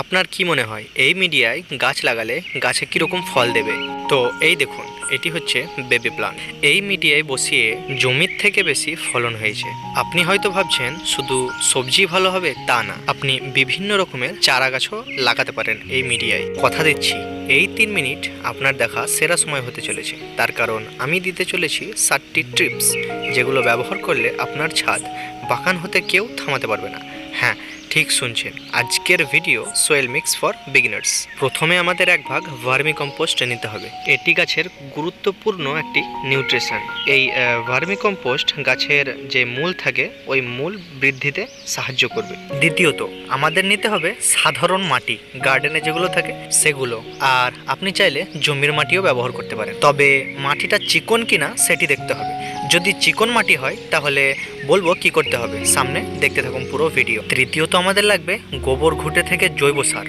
আপনার কি মনে হয়? এই মিডিয়ায় গাছ লাগালে গাছে কীরকম ফল দেবে? তো এই দেখুন, এটি হচ্ছে বেবি প্লান্ট এই মিডিয়ায় বসিয়ে জমির থেকে বেশি ফলন হয়েছে। আপনি হয়তো ভাবছেন, শুধু সবজি ভালো হবে তা না। আপনি বিভিন্ন রকমের চারা গাছও লাগাতে পারেন এই মিডিয়ায়। কথা দিচ্ছি, এই তিন মিনিট আপনার দেখা সেরা সময় হতে চলেছে। তার কারণ, আমি দিতে চলেছি সাতটি ট্রিপস যেগুলো ব্যবহার করলে আপনার ছাদ বাগান হতে কেউ থামাতে পারবে না। হ্যাঁ ঠিক শুনছেন। আজকের video soil mix for beginners প্রথমে আমাদের এক ভাগ ভার্মি কম্পোস্ট নিতে হবে। এটি গাছের গুরুত্বপূর্ণ একটি নিউট্রিশন এই ভার্মি কম্পোস্ট গাছের যে মূল থাকে, ওই মূল বৃদ্ধিতে সাহায্য করবে। দ্বিতীয়ত, আমাদের নিতে হবে সাধারণ মাটি। গার্ডেনে যেগুলো থাকে, সেগুলো। আর আপনি চাইলে জমির মাটিও ব্যবহার করতে পারেন। তবে মাটিটা চিকন কিনা, সেটি দেখতে হবে। যদি চিকন মাটি হয়, তাহলে বলব কি করতে হবে। সামনে দেখতে থাকুন পুরো ভিডিও তৃতীয়ত আমাদের লাগবে গোবর ঘুটে থেকে জৈব সার।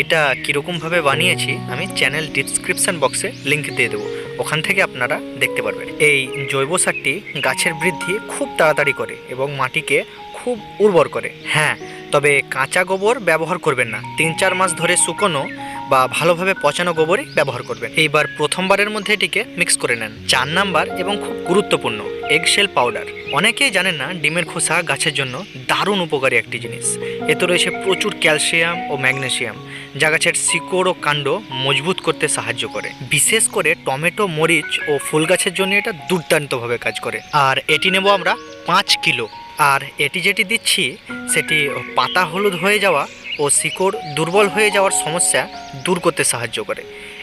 এটা কীরকমভাবে বানিয়েছি, আমি চ্যানেল ডিসক্রিপশান বক্সে লিঙ্ক দিয়ে দেবো। ওখান থেকে আপনারা দেখতে পারবেন। এই জৈব সারটি গাছের বৃদ্ধি খুব তাড়াতাড়ি করে এবং মাটিকে খুব উর্বর করে। হ্যাঁ তবে কাঁচা গোবর ব্যবহার করবেন না। তিন চার মাস ধরে শুকনো বা ভালোভাবে পচানো গোবরই ব্যবহার করবেন। এইবার প্রথমবারের মধ্যে এটিকে মিক্স করে নেন। চার নাম্বার এবং খুব গুরুত্বপূর্ণ এগশেল পাউডার অনেকেই জানেন না, ডিমের খোসা গাছের জন্য দারুণ উপকারী একটি জিনিস। এতে রয়েছে প্রচুর ক্যালসিয়াম ও ম্যাগনেসিয়াম, যা গাছের শিকড় ও কাণ্ড মজবুত করতে সাহায্য করে। বিশেষ করে টমেটো, মরিচ ও ফুল গাছের জন্য এটা দুর্দান্তভাবে কাজ করে। আর এটি নেব আমরা পাঁচ কিলো। আর এটি যেটি দিচ্ছি, সেটি পাতা হলুদ হয়ে যাওয়া ও শিকড় দুর্বল হয়ে যাওয়ার সমস্যা দূর করতে সাহায্য করে।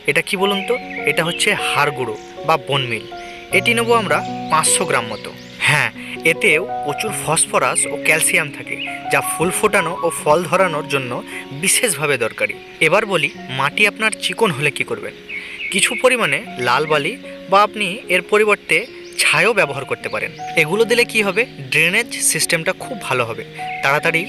এটা কি বলুন তো? এটা হচ্ছে হাড় গুঁড়ো বা বনমিল এটি নেব আমরা পাঁচশো গ্রাম মতো। হ্যাঁ এতেও প্রচুর ফসফরাস ও ক্যালসিয়াম থাকে, যা ফুল ফোটানো ও ফল ধরানোর জন্য বিশেষভাবে দরকারি। এবার বলি, মাটি আপনার চিকন হলে কি করবেন? কিছু পরিমাণে লাল বালি বা আপনি এর পরিবর্তে ছায়াও ব্যবহার করতে পারেন। এগুলো দিলে কি হবে? ড্রেনেজ সিস্টেমটা খুব ভালো হবে। তাড়াতাড়ি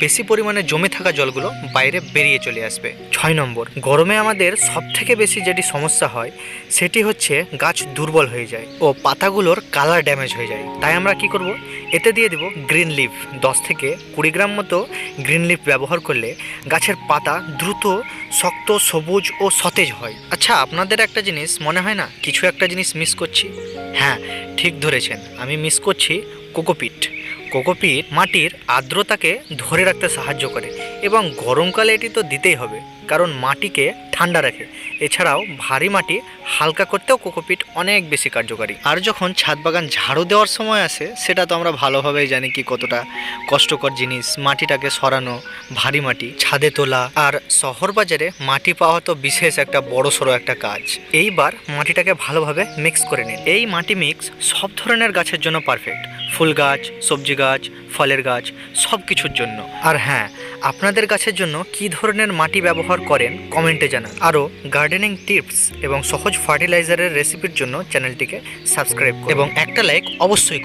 বেশি পরিমাণে জমে থাকা জলগুলো বাইরে বেরিয়ে চলে আসবে। ছয় নম্বর, গরমে আমাদের সব থেকে বেশি যেটি সমস্যা হয়, সেটি হচ্ছে গাছ দুর্বল হয়ে যায় ও পাতাগুলোর কালার ড্যামেজ হয়ে যায়। তাই আমরা কি করব? এতে দিয়ে দেব গ্রিন লিফ দশ থেকে কুড়ি গ্রাম মতো গ্রিন লিফ ব্যবহার করলে গাছের পাতা দ্রুত শক্ত, সবুজ ও সতেজ হয়। আচ্ছা আপনাদের একটা জিনিস মনে হয় না? কিছু একটা জিনিস মিস করছি। হ্যাঁ ঠিক ধরেছেন। আমি মিস করছি কোকোপিট। কোকোপিট মাটির আর্দ্রতাকে ধরে রাখতে সাহায্য করে এবং গরমকালে এটি তো দিতেই হবে, কারণ মাটিকে ঠান্ডা রাখে। এছাড়াও ভারী মাটি হালকা করতেও কোকোপিট অনেক বেশি কার্যকারী। আর যখন ছাদ বাগান ঝাড়ু দেওয়ার সময় আসে, সেটা তো আমরা ভালোভাবেই জানি কি কতটা কষ্টকর জিনিস। মাটিটাকে সরানো, ভারী মাটি ছাদে তোলা আর শহর বাজারে মাটি পাওয়া তো বিশেষ একটা বড় সড়ো একটা কাজ। এইবার মাটিটাকে ভালোভাবে মিক্স করে নিন। এই মাটি মিক্স সব ধরনের গাছের জন্য পারফেক্ট ফুল গাছ, সবজি গাছ, ফলের গাছ, সব কিছুর জন্য। আর হ্যাঁ আপনাদের গাছের জন্য কি ধরনের মাটি ব্যবহার করেন কমেন্টে জানান। আরও গার্ডেনিং টিপস এবং সহজ ফার্টিলাইজারের রেসিপির জন্য চ্যানেলটিকে সাবস্ক্রাইব এবং একটা লাইক অবশ্যই